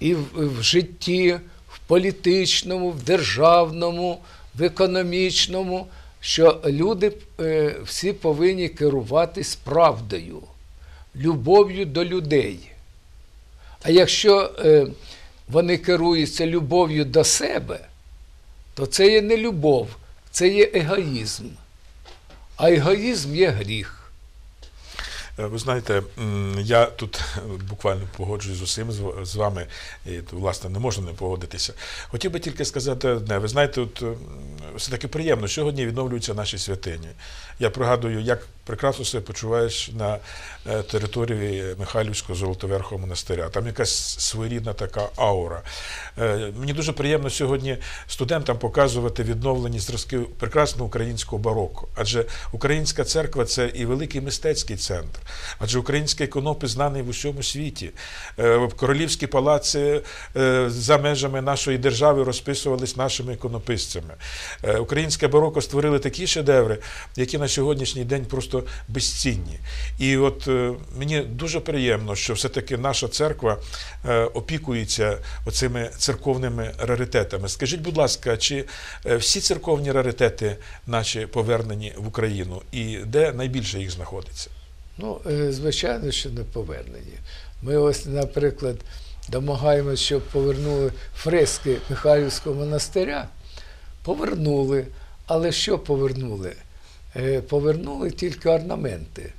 і в, в житті, в політичному, в державному, в економічному, що люди е, всі повинні керуватись правдою, любов'ю до людей. А якщо е, вони керуються любов'ю до себе, то це є не любов, це є егоїзм. А егоїзм є гріх. Е, Ви знаєте, я тут буквально погоджуюсь з усім з- вами, і власне не можна не погодитися. Хотів би тільки сказати одне. Ви знаєте, от все-таки приємно, сьогодні відновлюються наші святині. Я пригадую, як прекрасно себе почуваєш на е, території Михайлівського Золотоверхового монастиря. Там якась своєрідна така аура. Е, Мені дуже приємно сьогодні студентам показувати відновлені зразки прекрасного українського бароко. Адже українська церква це і великий мистецький центр, адже український іконопис знаний в усьому світі. Е, Королівські палаци за межами нашої держави розписувались нашими іконописцями. Е, Українське бароко створили такі шедеври, які на сьогоднішній день просто безцінні. І от е, мені дуже приємно, що все-таки наша церква е, опікується оцими церковними раритетами. Скажіть, будь ласка, чи е, всі церковні раритети наші повернені в Україну, і де найбільше їх знаходиться? Ну, звичайно, що не повернені. Ми ось, наприклад, домагаємося, щоб повернули фрески Михайлівського монастиря. Повернули. Але що повернули? Е, Повернули тільки орнаменти.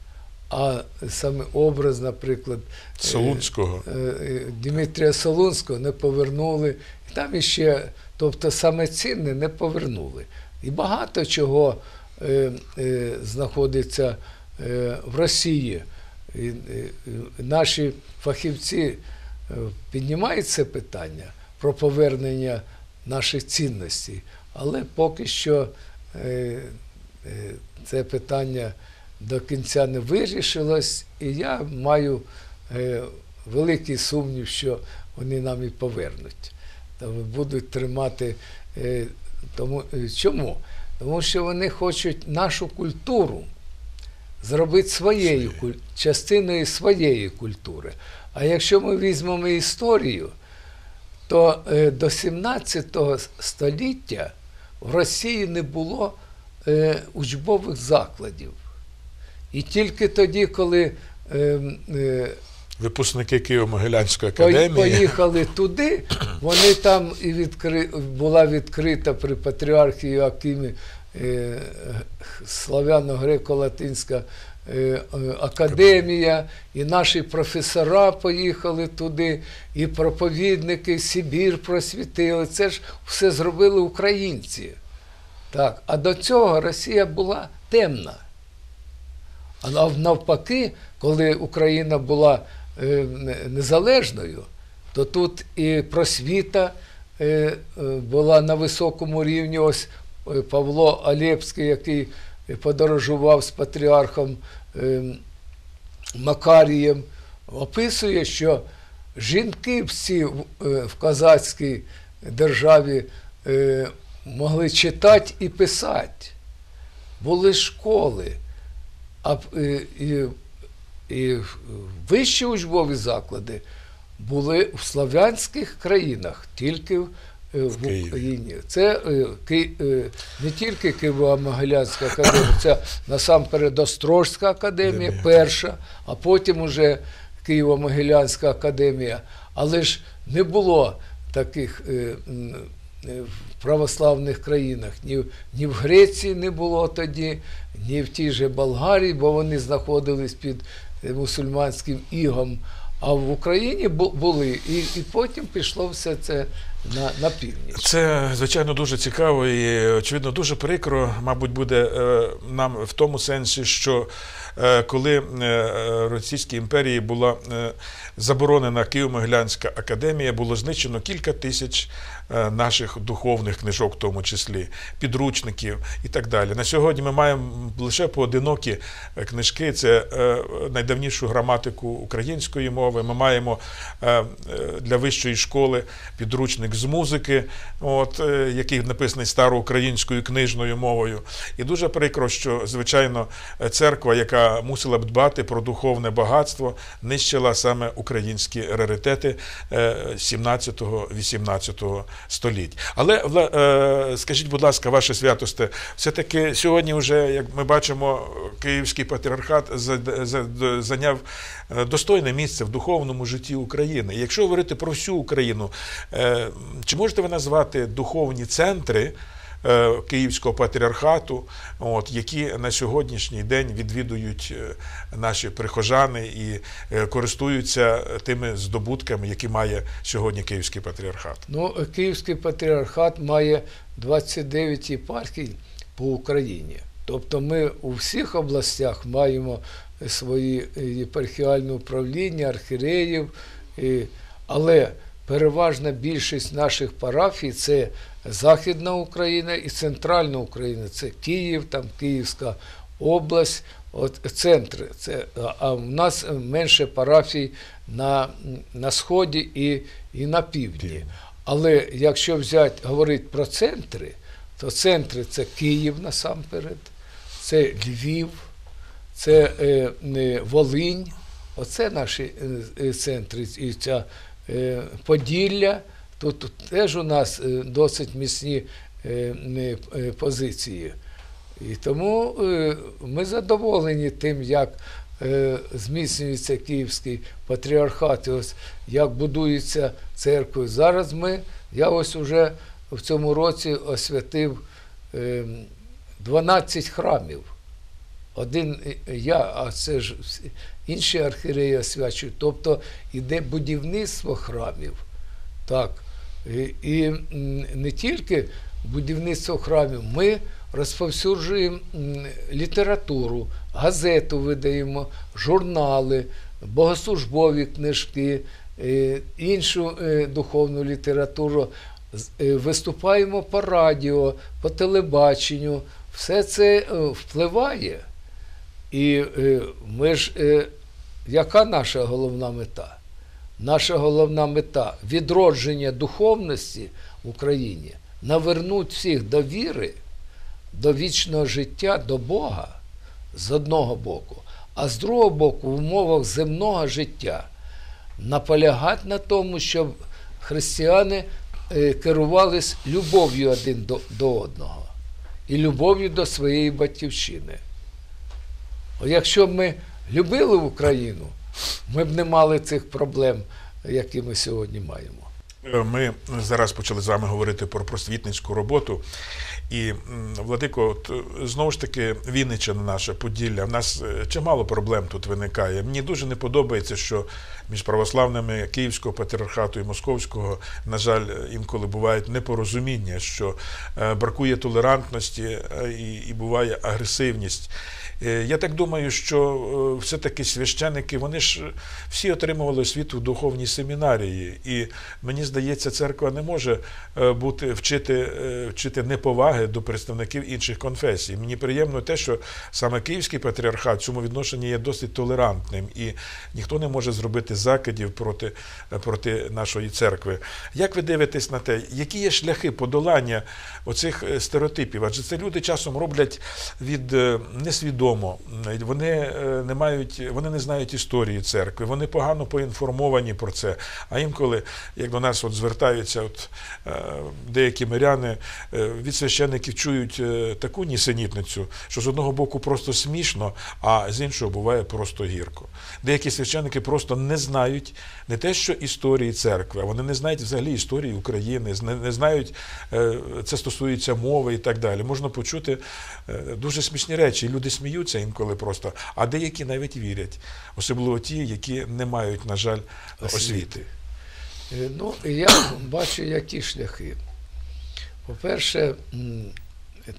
А саме образ, наприклад, е, Солунського. е, Дмитрія Солунського не повернули. І там іще, тобто саме цінне не повернули. І багато чого знаходиться в Росії. І, наші фахівці піднімають це питання про повернення наших цінностей, але поки що це питання до кінця не вирішилось, і я маю е, великий сумнів, що вони нам і повернуть. Будуть тримати. е, Тому, е, чому? Тому що вони хочуть нашу культуру зробити своєю частиною своєї культури. А якщо ми візьмемо історію, то е, до 17 століття в Росії не було е, учбових закладів. І тільки тоді, коли е, е, Випускники Києво-Могилянської академії. Поїхали туди, вони там і відкри... була відкрита при патріархі Йоакимі е, Славяно-Греко-Латинська е, е, академія, і наші професора поїхали туди, і проповідники, Сибір просвітили. Це ж все зробили українці. Так. А до цього Росія була темна. А навпаки, коли Україна була е, незалежною, то тут і просвіта е, е, була на високому рівні. Ось Павло Алєпський, який подорожував з патріархом Макарієм, описує, що жінки всі в, в козацькій державі могли читати і писати. Були школи. А е, і, і вищі учбові заклади були в славянських країнах, тільки в, е, в Україні. Це е, Ки- не тільки Києво-Могилянська академія, це насамперед Острожська академія, перша, а потім уже Києво-Могилянська академія. Але ж не було таких в православних країнах. Ні, ні в Греції не було тоді, ні в тій же Болгарії, бо вони знаходились під е, мусульманським ігом. А в Україні бу- були. І, і потім пішло все це на, на північ. Це звичайно дуже цікаво і очевидно дуже прикро, мабуть, буде е, нам в тому сенсі, що е, коли е, Російській імперії була заборонена Києво-Могилянська академія, було знищено кілька тисяч наших духовних книжок, в тому числі підручників і так далі. На сьогодні ми маємо лише поодинокі книжки. Це найдавнішу граматику української мови. Ми маємо для вищої школи підручник з музики, от, е, який написаний староукраїнською книжною мовою. І дуже прикро, що, звичайно, е, церква, яка мусила б дбати про духовне багатство, нищила саме українські раритети 17-18 століть. Але е, скажіть, будь ласка, ваше святосте, все-таки сьогодні, вже, як ми бачимо, Київський патріархат за- за- зайняв е, достойне місце в духовному житті України. Якщо говорити про всю Україну, е, чи можете ви назвати духовні центри? е, Київського патріархату, от, які на сьогоднішній день відвідують е, наші прихожани і е, користуються тими здобутками, які має сьогодні Київський патріархат. Ну, Київський патріархат має 29 єпархій по Україні. Тобто ми у всіх областях маємо свої єпархіальні управління, архіреїв, але переважна більшість наших парафій це Західна Україна і Центральна Україна. Це Київ, там Київська область, от центри. Це, а- в нас менше парафій на, на Сході і, і на півдні. Але якщо взяти, говорити про центри, то центри це Київ насамперед, це Львів, це е, е, Волинь. Оце наші е, е, центри. І ця Поділля. Тут, теж у нас е, досить міцні е, е, позиції. І тому е, ми задоволені тим, як е, зміцнюється Київський патріархат, і ось як будується церква. Зараз ми, я ось уже в цьому році освятив е, 12 храмів. Один я, а це ж інші архіреї освячують. Тобто іде будівництво храмів. Так. І, не тільки будівництво храмів, ми розповсюджуємо літературу, газету видаємо, журнали, богослужбові книжки, е, іншу е, духовну літературу. Е, Виступаємо по радіо, по телебаченню. Все це е, впливає. І е, ми ж, е, яка наша головна мета? Наша головна мета відродження духовності в Україні, навернуть всіх до віри, до вічного життя, до Бога з одного боку, а з другого боку, в умовах земного життя наполягати на тому, щоб християни е, керувались любов'ю один до одного і любов'ю до своєї батьківщини. Якщо б ми любили Україну, ми б не мали цих проблем, які ми сьогодні маємо. Е, Ми зараз почали з вами говорити про просвітницьку роботу. І, Владико, от, е, знову ж таки, Вінниччина наша Поділля, в нас е, чимало проблем тут виникає. Мені дуже не подобається, що між православними Київського патріархату і Московського, на жаль, інколи бувають непорозуміння, що бракує толерантності і, і буває агресивність. Я так думаю, що все-таки священики, вони ж всі отримували освіту в духовній семінарії. І мені здається, церква не може е, бути вчити, е, вчити неповаги до представників інших конфесій. Мені приємно те, що саме Київський патріархат в цьому відношенні є досить толерантним, і ніхто не може зробити закидів проти, е, проти нашої церкви. Як ви дивитесь на те, які є шляхи подолання оцих стереотипів? Адже це люди часом роблять від несвідомо. Вони не мають, вони не знають історії церкви, вони погано поінформовані про це. А інколи, як до нас от звертаються, от е, деякі миряни е, від священників чують е, таку нісенітницю, що з одного боку просто смішно, а з іншого буває просто гірко. Деякі священники просто не знають не те, що історії церкви, а вони не знають взагалі історії України, не, знають, це стосується мови і так далі. Можна почути дуже смішні речі. Люди сміються інколи просто, а деякі навіть вірять, особливо ті, які не мають, на жаль, освіти. Е, Ну, я бачу, які шляхи. По-перше,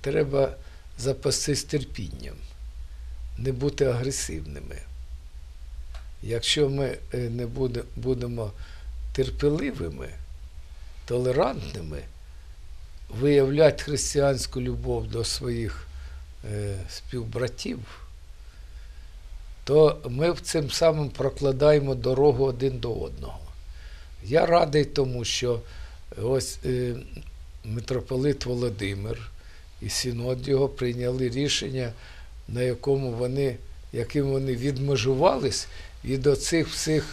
треба запастись терпінням, не бути агресивними. Якщо ми е, не буде- будемо терпеливими, толерантними, виявляти християнську любов до своїх е, співбратів, то ми цим самим прокладаємо дорогу один до одного. Я радий тому, що ось е, митрополит Володимир і синод його прийняли рішення, на якому вони, яким вони відмежувались від оцих всіх